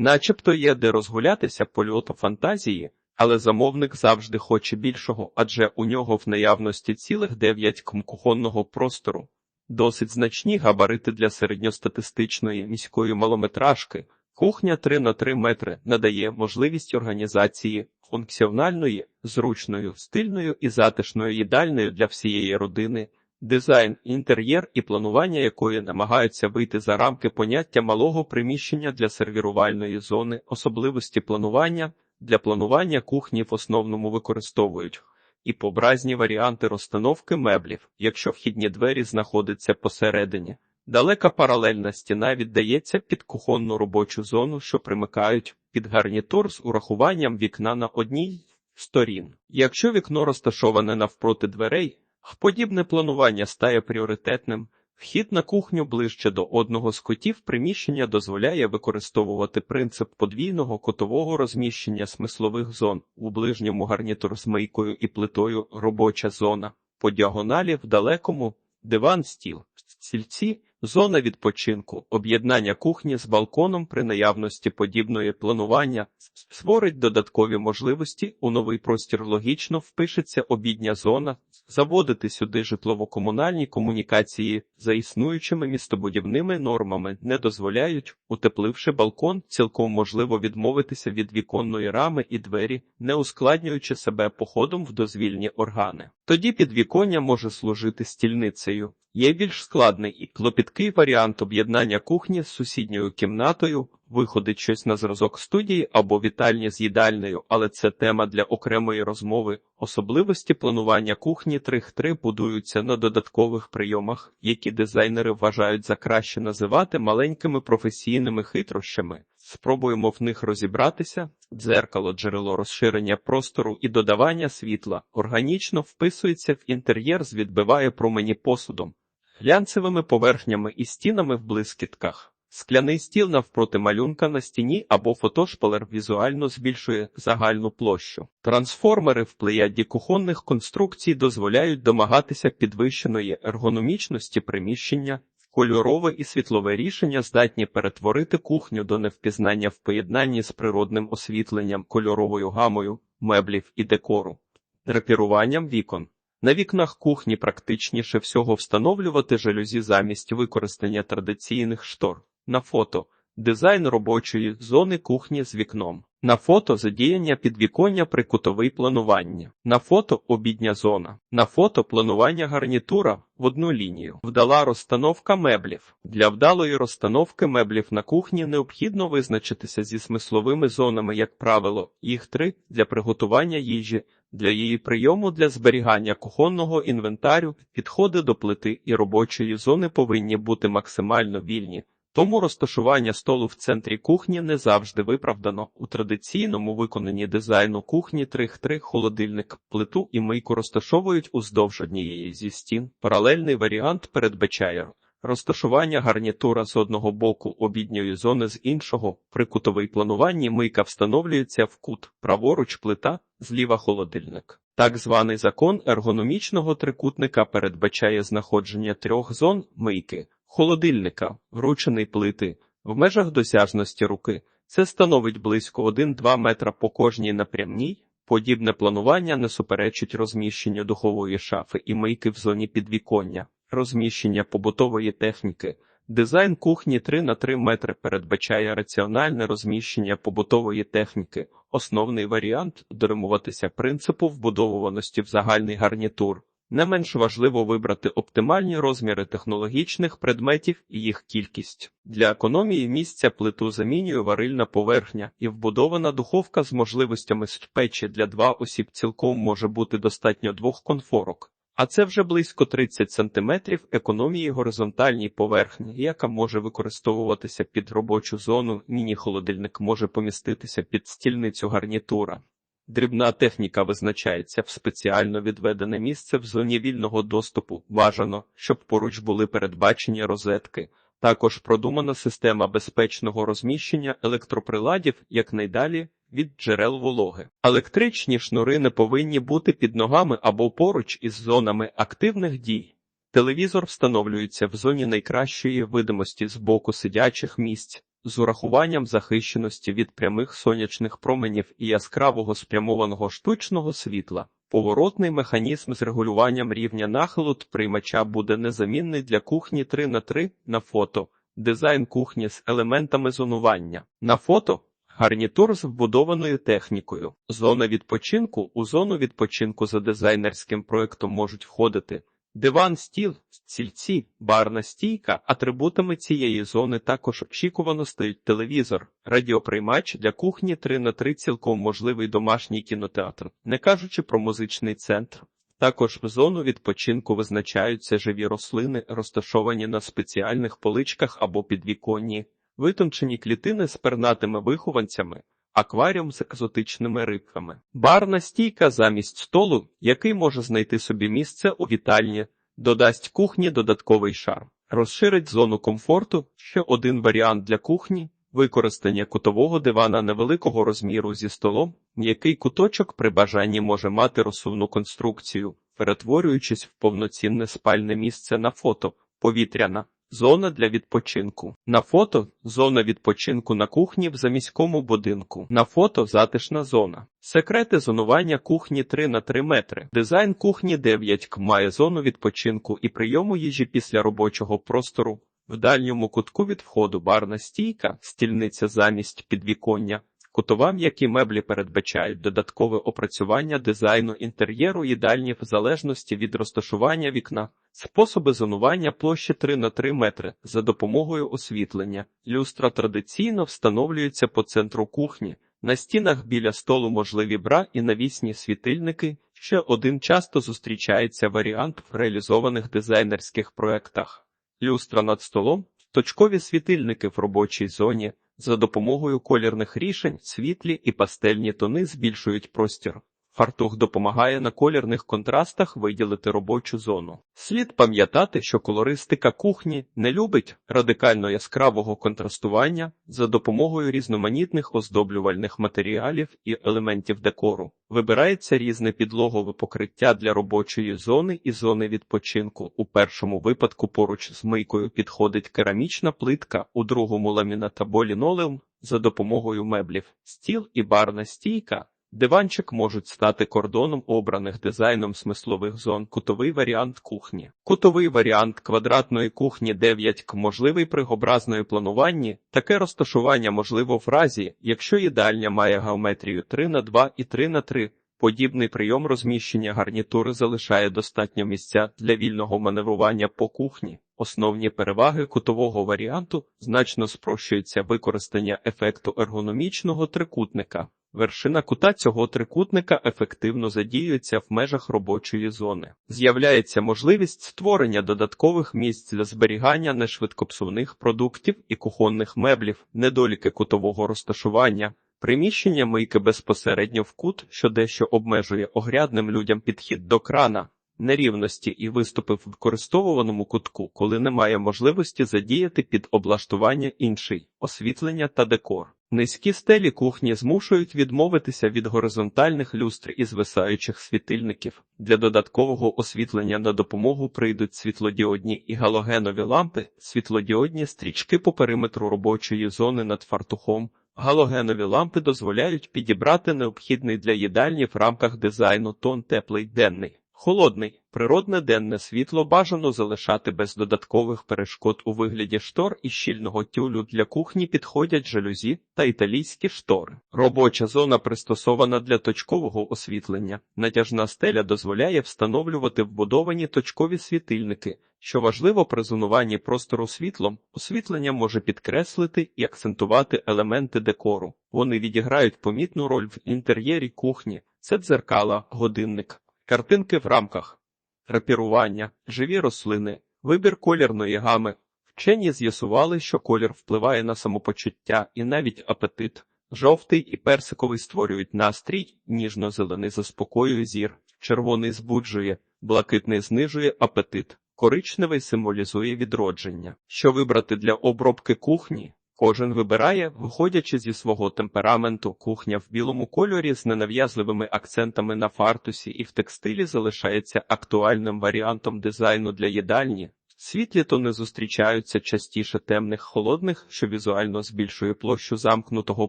Начебто є де розгулятися польоту фантазії, але замовник завжди хоче більшого, адже у нього в наявності цілих 9 км кухонного простору. Досить значні габарити для середньостатистичної міської малометражки. Кухня 3 на 3 метри надає можливість організації функціональної, зручною, стильною і затишною їдальною для всієї родини. Дизайн, інтер'єр і планування якої намагаються вийти за рамки поняття малого приміщення для сервірувальної зони, особливості планування. Для планування кухні в основному використовують і побразні варіанти розстановки меблів, якщо вхідні двері знаходяться посередині. Далека паралельна стіна віддається під кухонну робочу зону, що примикають під гарнітур з урахуванням вікна на одній сторін. Якщо вікно розташоване навпроти дверей, подібне планування стає пріоритетним. Вхід на кухню ближче до одного з котів приміщення дозволяє використовувати принцип подвійного котового розміщення смислових зон. У ближньому гарнітур з мийкою і плитою робоча зона, по діагоналі в далекому диван стіл, стільці, зона відпочинку, об'єднання кухні з балконом при наявності подібної планування створить додаткові можливості у новий простір логічно впишеться обідня зона, заводити сюди житлово-комунальні комунікації за існуючими містобудівними нормами не дозволяють, утепливши балкон, цілком можливо відмовитися від віконної рами і двері, не ускладнюючи себе походом в дозвільні органи. Тоді підвіконня може служити стільницею. Є більш складний і клопіткий варіант об'єднання кухні з сусідньою кімнатою, виходить щось на зразок студії або вітальні з їдальнею, але це тема для окремої розмови. Особливості планування кухні 3 будуються на додаткових прийомах, які дизайнери вважають за краще називати маленькими професійними хитрощами. Спробуємо в них розібратися. Дзеркало, джерело розширення простору і додавання світла органічно вписується в інтер'єр, звідбиває промені посудом, глянцевими поверхнями і стінами в блискітках. Скляний стіл навпроти малюнка на стіні або фотошпалер візуально збільшує загальну площу. Трансформери в плеяді кухонних конструкцій дозволяють домагатися підвищеної ергономічності приміщення, кольорове і світлове рішення здатні перетворити кухню до невпізнання в поєднанні з природним освітленням, кольоровою гамою, меблів і декору, драпіруванням вікон. На вікнах кухні практичніше всього встановлювати жалюзі замість використання традиційних штор. На фото дизайн робочої зони кухні з вікном. На фото задіяння підвіконня при кутовий планування. На фото обідня зона. На фото планування гарнітура в одну лінію. Вдала розстановка меблів. Для вдалої розстановки меблів на кухні необхідно визначитися зі смисловими зонами, як правило, їх три для приготування їжі. Для її прийому для зберігання кухонного інвентарю підходи до плити і робочої зони повинні бути максимально вільні. Тому розташування столу в центрі кухні не завжди виправдано. У традиційному виконанні дизайну кухні трих-три холодильник, плиту і мийку розташовують уздовж однієї зі стін. Паралельний варіант передбачає розташування гарнітура з одного боку обідньої зони з іншого. При кутовій плануванні мийка встановлюється в кут, праворуч плита, зліва холодильник. Так званий закон ергономічного трикутника передбачає знаходження трьох зон мийки холодильника, вручений плити, в межах досяжності руки. Це становить близько 1-2 метра по кожній напрямній. Подібне планування не суперечить розміщенню духової шафи і мийки в зоні підвіконня, розміщення побутової техніки. Дизайн кухні 3 на 3 метри передбачає раціональне розміщення побутової техніки. Основний варіант дотримуватися принципу вбудовуваності в загальний гарнітур. Не менш важливо вибрати оптимальні розміри технологічних предметів і їх кількість. Для економії місця плиту замінює варильна поверхня і вбудована духовка з можливостями печі для два осіб цілком може бути достатньо двох конфорок. А це вже близько 30 см економії горизонтальній поверхні, яка може використовуватися під робочу зону. Міні-холодильник може поміститися під стільницю гарнітура. Дрібна техніка визначається в спеціально відведене місце в зоні вільного доступу. Бажано, щоб поруч були передбачені розетки. Також продумана система безпечного розміщення електроприладів якнайдалі від джерел вологи. Електричні шнури не повинні бути під ногами або поруч із зонами активних дій. Телевізор встановлюється в зоні найкращої видимості з боку сидячих місць. З урахуванням захищеності від прямих сонячних променів і яскравого спрямованого штучного світла. Поворотний механізм з регулюванням рівня нахилу приймача буде незамінний для кухні 3 на 3 на фото. Дизайн кухні з елементами зонування. На фото гарнітур з вбудованою технікою. Зона відпочинку у зону відпочинку за дизайнерським проектом можуть входити диван, стіл, стільці, барна стійка. Атрибутами цієї зони також очікувано стоїть телевізор, радіоприймач для кухні 3 на 3 цілком можливий домашній кінотеатр, не кажучи про музичний центр. Також в зону відпочинку визначаються живі рослини, розташовані на спеціальних поличках або підвіконні, витончені клітини з пернатими вихованцями, акваріум з екзотичними рибками. Барна стійка замість столу, який може знайти собі місце у вітальні, додасть кухні додатковий шарм. Розширить зону комфорту ще один варіант для кухні. Використання кутового дивана невеликого розміру зі столом, м'який куточок при бажанні може мати розсувну конструкцію, перетворюючись в повноцінне спальне місце на фото, повітряна зона для відпочинку. На фото зона відпочинку на кухні в заміському будинку. На фото затишна зона. Секрети зонування кухні 3 на 3 метри. Дизайн кухні 9 к має зону відпочинку і прийому їжі після робочого простору. В дальньому кутку від входу барна стійка, стільниця замість підвіконня, кутова м'які меблі передбачають додаткове опрацювання дизайну інтер'єру їдальні в залежності від розташування вікна, способи зонування площі 3 на 3 метри за допомогою освітлення. Люстра традиційно встановлюється по центру кухні. На стінах біля столу можливі бра і навісні світильники. Ще один часто зустрічається варіант в реалізованих дизайнерських проектах люстра над столом, точкові світильники в робочій зоні. За допомогою колірних рішень світлі і пастельні тони збільшують простір. Фартух допомагає на колірних контрастах виділити робочу зону. Слід пам'ятати, що колористика кухні не любить радикально яскравого контрастування за допомогою різноманітних оздоблювальних матеріалів і елементів декору. Вибирається різне підлогове покриття для робочої зони і зони відпочинку. У першому випадку поруч з мийкою підходить керамічна плитка, у другому ламінат або лінолеум за допомогою меблів, стіл і барна стійка. Диванчик можуть стати кордоном обраних дизайном смислових зон, кутовий варіант кухні. Кутовий варіант квадратної кухні 9 к можливий при образною плануванні. Таке розташування можливо в разі, якщо їдальня має геометрію 3 на 2 і 3 на 3 Подібний прийом розміщення гарнітури залишає достатньо місця для вільного маневрування по кухні. Основні переваги кутового варіанту значно спрощується використання ефекту ергономічного трикутника. Вершина кута цього трикутника ефективно задіюється в межах робочої зони. З'являється можливість створення додаткових місць для зберігання нешвидкопсувних продуктів і кухонних меблів, недоліки кутового розташування. Приміщення мийки безпосередньо в кут, що дещо обмежує огрядним людям підхід до крана, нерівності і виступи в використовуваному кутку, коли немає можливості задіяти під облаштування інший освітлення та декор. Низькі стелі кухні змушують відмовитися від горизонтальних люстр і звисаючих світильників. Для додаткового освітлення на допомогу прийдуть світлодіодні і галогенові лампи, світлодіодні стрічки по периметру робочої зони над фартухом. Галогенові лампи дозволяють підібрати необхідний для їдальні в рамках дизайну тон теплий денний. Холодний, природне денне світло бажано залишати без додаткових перешкод у вигляді штор і щільного тюлю для кухні підходять жалюзі та італійські штори. Робоча зона пристосована для точкового освітлення. Натяжна стеля дозволяє встановлювати вбудовані точкові світильники, що важливо при зонуванні простору світлом. Освітлення може підкреслити і акцентувати елементи декору. Вони відіграють помітну роль в інтер'єрі кухні. Це дзеркала, годинник. Картинки в рамках, рапірування, живі рослини, вибір колірної гами. Вчені з'ясували, що колір впливає на самопочуття і навіть апетит. Жовтий і персиковий створюють настрій, ніжно-зелений заспокоює зір, червоний збуджує, блакитний знижує апетит, коричневий символізує відродження. Що вибрати для обробки кухні? Кожен вибирає, виходячи зі свого темпераменту, кухня в білому кольорі з ненав'язливими акцентами на фартусі і в текстилі залишається актуальним варіантом дизайну для їдальні. Світлі тони зустрічаються частіше темних холодних, що візуально збільшує площу замкнутого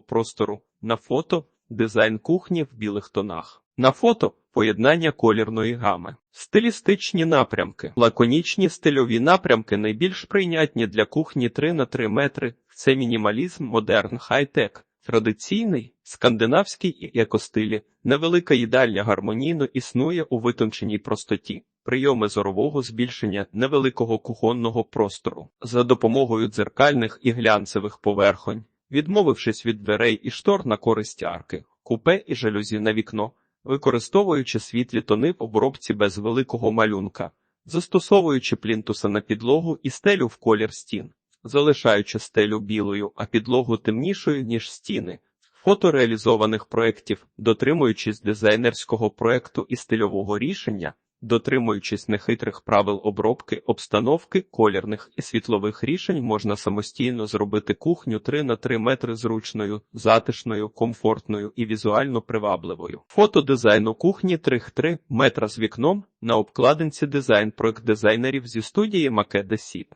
простору. На фото дизайн кухні в білих тонах. На фото поєднання колірної гами. Стилістичні напрямки. Лаконічні стильові напрямки найбільш прийнятні для кухні 3 на 3 метри. Це мінімалізм, модерн, хай-тек. Традиційний, скандинавський і екостилі, невелика їдальня гармонійно існує у витонченій простоті, прийоми зорового збільшення невеликого кухонного простору за допомогою дзеркальних і глянцевих поверхонь, відмовившись від дверей і штор на користь арки, купе і жалюзі на вікно, використовуючи світлі тони в обробці без великого малюнка, застосовуючи плінтуса на підлогу і стелю в колір стін залишаючи стелю білою, а підлогу темнішою, ніж стіни. Фото реалізованих проєктів, дотримуючись дизайнерського проєкту і стильового рішення, дотримуючись нехитрих правил обробки, обстановки, колірних і світлових рішень, можна самостійно зробити кухню 3 на 3 метри зручною, затишною, комфортною і візуально привабливою. Фото дизайну кухні 3 метра з вікном на обкладинці дизайн проект дизайнерів зі студії Македа Сіп.